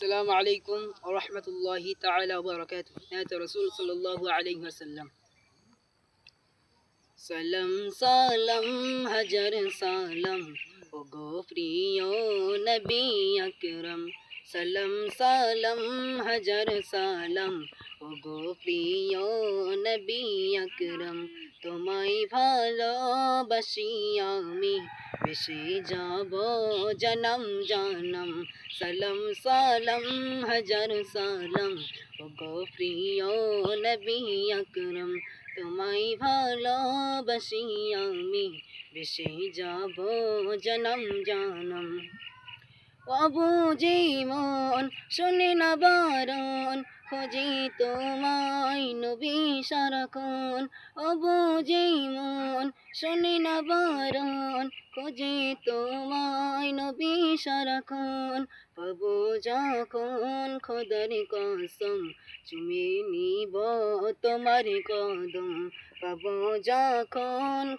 السلام عليكم ورحمة الله تعالى وبركاته نات رسول صلى الله عليه وسلم সালাম সালাম হাজার সালাম ও গো প্রিয় নবী আকরম সালাম সালাম হাজার সালাম ও গো প্রিয় নবী আকরম তোমায় ভালোবাসি আমি বেশি যাব জনম জনম সালাম সালাম হাজার সালাম ও গো প্রিয় নবী আকরম তোমায় ভালোবাসি আমি বেশি যাব জনম জনম অবুঝি মন, শুনে না বারণ, খোঁজি তোমায় নবী সারাক্ষণ। অবুঝি মন, শুনে না বারণ, খোঁজি তোমায় নবী সারাক্ষণ। পাবো যখন খোদার কসম, চুমে নিব তোমার কদম। পাবো যখন